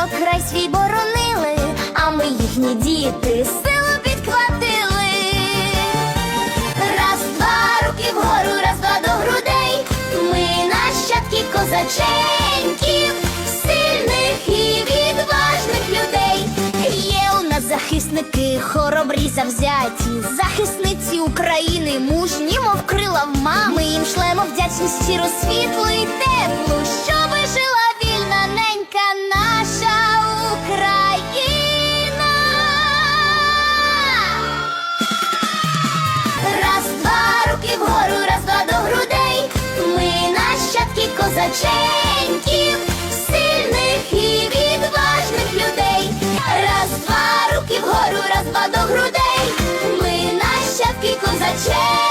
предки край свій боронили, а ми їхні діти силу підхватили. Раз, два, руки вгору, раз, два до грудей. Ми нащадки козаченьків, сильних і відважних людей. Є у нас захисники, хоробрі завзяті, захисниці України, мужні, мов крила в мами. Їм шлемо вдячність щиро світлу і теплу, нащадки сильних і відважних людей. Раз, два, руки вгору, раз, два до грудей. Ми нащадки козаченьків.